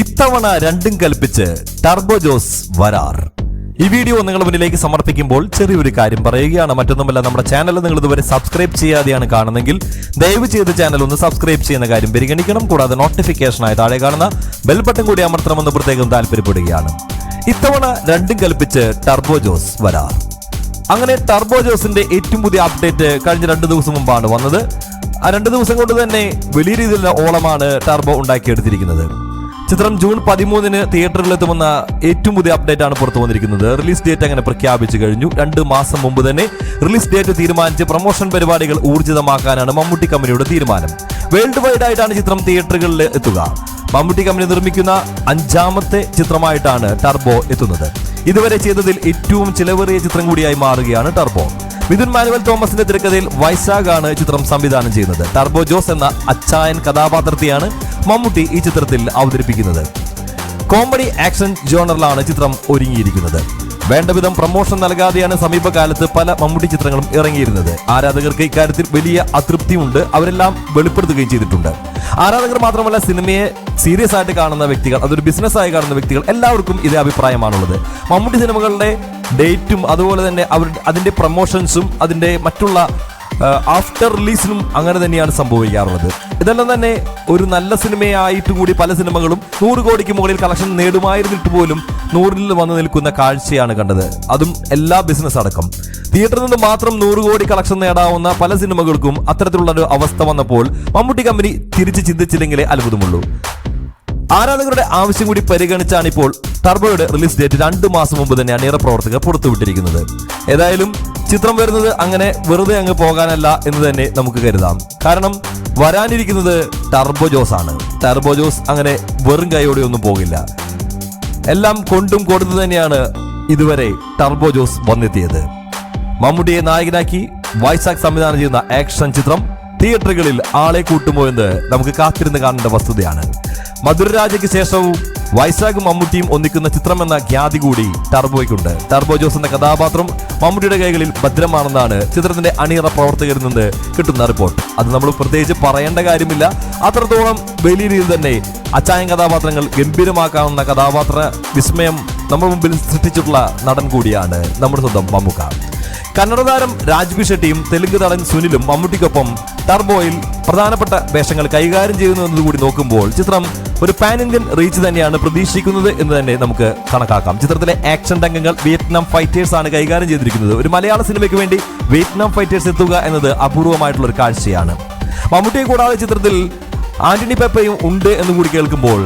ഇത്തവണ രണ്ടും കൽപ്പിച്ച് ടർബോ ജോസ് വരാർ. ഈ വീഡിയോ നിങ്ങളുടെ മുന്നിലേക്ക് സമർപ്പിക്കുമ്പോൾ ചെറിയൊരു കാര്യം പറയുകയാണ്. മറ്റൊന്നുമല്ല നമ്മുടെ ചാനൽ നിങ്ങൾ ഇതുവരെ സബ്സ്ക്രൈബ് ചെയ്യാതെയാണ് കാണുന്നെങ്കിൽ ദയവ് ചെയ്ത് ചാനൽ ഒന്ന് സബ്സ്ക്രൈബ് ചെയ്യുന്ന കാര്യം പരിഗണിക്കണം. കൂടാതെ നോട്ടിഫിക്കേഷനായി താഴെ കാണുന്ന ബെൽ ബട്ടൺ കൂടി അമർത്തണമെന്ന് പ്രത്യേകം താല്പര്യപ്പെടുകയാണ്. ഇത്തവണ രണ്ടും കൽപ്പിച്ച് ടർബോ ജോസ് വരാർ. അങ്ങനെ ടർബോ ജോസിന്റെ ഏറ്റവും പുതിയ അപ്ഡേറ്റ് കഴിഞ്ഞ രണ്ട് ദിവസം മുമ്പാണ് വന്നത്. ആ രണ്ട് ദിവസം കൊണ്ട് തന്നെ വലിയ രീതിയിലുള്ള ഓളമാണ് ടർബോ ഉണ്ടാക്കിയെടുത്തിരിക്കുന്നത്. ചിത്രം ജൂൺ പതിമൂന്നിന് തിയേറ്ററിലെത്തുമെന്ന ഏറ്റവും പുതിയ അപ്ഡേറ്റ് ആണ് പുറത്തു വന്നിരിക്കുന്നത്. റിലീസ് ഡേറ്റ് അങ്ങനെ പ്രഖ്യാപിച്ചു കഴിഞ്ഞു. രണ്ട് മാസം മുമ്പ് തന്നെ റിലീസ് ഡേറ്റ് തീരുമാനിച്ച് പ്രൊമോഷൻ പരിപാടികൾ ഊർജിതമാക്കാനാണ് മമ്മൂട്ടി കമ്പനിയുടെ തീരുമാനം. വേൾഡ് വൈഡ് ആയിട്ടാണ് ചിത്രം തിയേറ്ററുകളിൽ എത്തുക. മമ്മൂട്ടി കമ്പനി നിർമ്മിക്കുന്ന അഞ്ചാമത്തെ ചിത്രമായിട്ടാണ് ടർബോ എത്തുന്നത്. ഇതുവരെ ചെയ്തതിൽ ഏറ്റവും ചിലവേറിയ ചിത്രം കൂടിയായി മാറുകയാണ് ടർബോ. മിഥുൻ മാനുവൽ തോമസിന്റെ തിരക്കഥയിൽ വൈസാഗാണ് ചിത്രം സംവിധാനം ചെയ്യുന്നത്. ടർബോ ജോസ് എന്ന അച്ചായൻ കഥാപാത്രത്തെയാണ് മമ്മൂട്ടി ഈ ചിത്രത്തിൽ അവതരിപ്പിക്കുന്നത്. കോമഡി ആക്ഷൻ ജോണറിലാണ് ചിത്രം ഒരുങ്ങിയിരിക്കുന്നത്. വേണ്ടവിധം പ്രൊമോഷൻ നൽകാതെയാണ് സമീപകാലത്ത് പല മമ്മൂട്ടി ചിത്രങ്ങളും ഇറങ്ങിയിരുന്നത്. ആരാധകർക്ക് ഇക്കാര്യത്തിൽ വലിയ അതൃപ്തിയുണ്ട്. അവരെല്ലാം വെളിപ്പെടുത്തുകയും ചെയ്തിട്ടുണ്ട്. ആരാധകർ മാത്രമല്ല സിനിമയെ സീരിയസ് ആയിട്ട് കാണുന്ന വ്യക്തികൾ അതൊരു ബിസിനസ് ആയി കാണുന്ന വ്യക്തികൾ എല്ലാവർക്കും ഇതേ അഭിപ്രായമാണുള്ളത്. മമ്മൂട്ടി സിനിമകളുടെ ഡേറ്റും അതുപോലെ തന്നെ അവർ അതിന്റെ പ്രൊമോഷൻസും അതിന്റെ മറ്റുള്ള ആഫ്റ്റർ റിലീസിനും അങ്ങനെ തന്നെയാണ് സംഭവിക്കാറുള്ളത്. ഇതെല്ലാം തന്നെ ഒരു നല്ല സിനിമയായിട്ട് കൂടി പല സിനിമകളും നൂറ് കോടിക്ക് മുകളിൽ കളക്ഷൻ നേടുമായിരുന്നിട്ട് പോലും നൂറിൽ വന്നു നിൽക്കുന്ന കാഴ്ചയാണ് കണ്ടത്. അതും എല്ലാ ബിസിനസ് അടക്കം. തിയേറ്ററിൽ നിന്ന് മാത്രം നൂറ് കോടി കളക്ഷൻ നേടാവുന്ന പല സിനിമകൾക്കും അത്തരത്തിലുള്ള ഒരു അവസ്ഥ വന്നപ്പോൾ മമ്മൂട്ടി കമ്പനി തിരിച്ച് ചിന്തിച്ചില്ലെങ്കിലേ അത്ഭുതമുള്ളൂ. ആരാധകരുടെ ആവശ്യം കൂടി പരിഗണിച്ചാണ് ഇപ്പോൾ ടർബോയുടെ റിലീസ് ഡേറ്റ് രണ്ട് മാസം മുമ്പ് തന്നെയാണ് ഏറെ പ്രവർത്തകർ പുറത്തുവിട്ടിരിക്കുന്നത്. ഏതായാലും ചിത്രം വരുന്നത് അങ്ങനെ വെറുതെ അങ്ങ് പോകാനല്ല എന്ന് തന്നെ നമുക്ക് കരുതാം. കാരണം വരാനിരിക്കുന്നത് ടർബോ ജോസ് ആണ്. ടർബോ ജോസ് അങ്ങനെ വെറും കൈയോടെ ഒന്നും പോകില്ല. എല്ലാം കൊണ്ടും കൊടുത്തു തന്നെയാണ് ഇതുവരെ ടർബോ ജോസ് വന്നെത്തിയത്. മമ്മൂട്ടിയെ നായകനാക്കി വൈസാഖ് സംവിധാനം ചെയ്യുന്ന ആക്ഷൻ ചിത്രം തിയേറ്ററുകളിൽ ആളെ കൂട്ടുമോ എന്ന് നമുക്ക് കാത്തിരുന്ന് കാണേണ്ട വസ്തുതയാണ്. മധുരരാജയ്ക്ക് ശേഷവും വൈശാഖും മമ്മൂട്ടിയും ഒന്നിക്കുന്ന ചിത്രമെന്ന ഖ്യാതി കൂടി ടർബോയ്ക്കുണ്ട്. ടർബോ ജോസ് എന്ന കഥാപാത്രം മമ്മൂട്ടിയുടെ കൈകളിൽ ഭദ്രമാണെന്നാണ് ചിത്രത്തിന്റെ അണിയറ പ്രവർത്തകരിൽ നിന്ന് കിട്ടുന്ന റിപ്പോർട്ട്. അത് നമ്മൾ പ്രത്യേകിച്ച് പറയേണ്ട കാര്യമില്ല. അത്രത്തോളം വലിയ രീതിയിൽ തന്നെ അച്ചായൻ കഥാപാത്രങ്ങൾ ഗംഭീരമാക്കാവുന്ന കഥാപാത്ര വിസ്മയം നമ്മുടെ മുമ്പിൽ സൃഷ്ടിച്ചിട്ടുള്ള നടൻ കൂടിയാണ് നമ്മുടെ സ്വന്തം മമ്മൂക്ക. കന്നഡ താരം രാജ്ബി ഷെട്ടിയും തെലുങ്ക് നടൻ സുനിലും മമ്മൂട്ടിക്കൊപ്പം ടർബോയിൽ പ്രധാനപ്പെട്ട വേഷങ്ങൾ കൈകാര്യം ചെയ്യുന്നു നോക്കുമ്പോൾ ചിത്രം ഒരു പാൻ ഇന്ത്യൻ റീച്ച് തന്നെയാണ് പ്രതീക്ഷിക്കുന്നത് എന്ന് തന്നെ നമുക്ക് കണക്കാക്കാം. ചിത്രത്തിലെ ആക്ഷൻ രംഗങ്ങൾ വിയറ്റ്നാം ഫൈറ്റേഴ്സ് ആണ് കൈകാര്യം ചെയ്തിരിക്കുന്നത്. ഒരു മലയാള സിനിമയ്ക്ക് വേണ്ടി വിയറ്റ്നാം ഫൈറ്റേഴ്സ് എത്തുക എന്നത് അപൂർവമായിട്ടുള്ള ഒരു കാഴ്ചയാണ്. മമ്മൂട്ടിയെ കൂടാതെ ചിത്രത്തിൽ ആന്റണി പെപ്പയും ഉണ്ട് എന്ന് കൂടി കേൾക്കുമ്പോൾ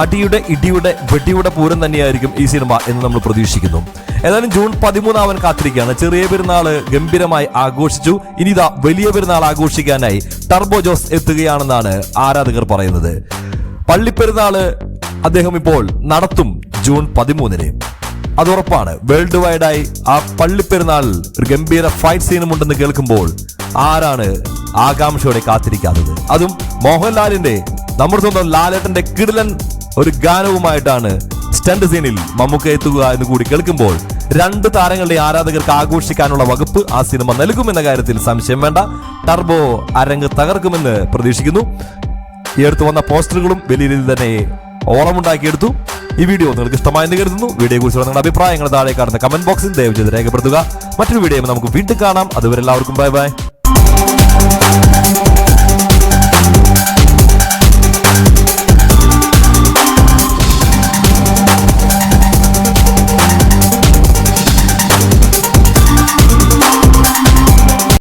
ആട്ടിയുടെ ഇടിയുടെ വെട്ടിയുടെ പൂരം തന്നെയായിരിക്കും ഈ സിനിമ എന്ന് നമ്മൾ പ്രതീക്ഷിക്കുന്നു. ഏതായാലും ജൂൺ പതിമൂന്നാവൻ കാത്തിരിക്കുകയാണ്. ചെറിയ പെരുന്നാൾ ഗംഭീരമായി ആഘോഷിച്ചു. ഇനി ഇതാ വലിയ പെരുന്നാൾ ആഘോഷിക്കാനായി ടർബോ ജോസ് എത്തുകയാണെന്നാണ് ആരാധകർ പറയുന്നത്. പള്ളിപ്പെരുന്നാൾ അദ്ദേഹം ഇപ്പോൾ നടത്തും ജൂൺ പതിമൂന്നിന്. അത് ഉറപ്പാണ്. വേൾഡ് വൈഡായി ആ പള്ളിപ്പെരുന്നാൾ ഒരു ഗംഭീര ഫൈറ്റ് സീനും ഉണ്ടെന്ന് കേൾക്കുമ്പോൾ ആരാണ് ആകാംക്ഷയോടെ കാത്തിരിക്കാത്തത്? അതും മോഹൻലാലിന്റെ നമ്മുടെ സ്വന്തം ലാലേട്ടന്റെ കിടിലൻ ഒരു ഗാനവുമായിട്ടാണ് സ്റ്റണ്ട് സീനിൽ മമ്മൂക്ക എത്തുക എന്ന് കൂടി കേൾക്കുമ്പോൾ രണ്ട് താരങ്ങളുടെ ആരാധകർക്ക് ആഘോഷിക്കാനുള്ള വകുപ്പ് ആ സിനിമ നൽകുമെന്ന കാര്യത്തിൽ സംശയം വേണ്ട. ടർബോ അരങ്ങ് തകർക്കുമെന്ന് പ്രതീക്ഷിക്കുന്നു. ഈ അടുത്ത് വന്ന പോസ്റ്ററുകളും വലിയ രീതിയിൽ തന്നെ ഓളമുണ്ടാക്കിയെടുത്തു. ഈ വീഡിയോ നിങ്ങൾക്ക് ഇഷ്ടമായെന്ന് കരുതുന്നു. വീഡിയോ കുറിച്ചുള്ള നിങ്ങളുടെ അഭിപ്രായങ്ങൾ താഴെ കാണുന്ന കമന്റ് ബോക്സിൽ ദയവ് ചെയ്ത് രേഖപ്പെടുത്തുക. മറ്റൊരു വീഡിയോ നമുക്ക് വീണ്ടും കാണാം. അതുവരെ എല്ലാവർക്കും ബൈ ബൈ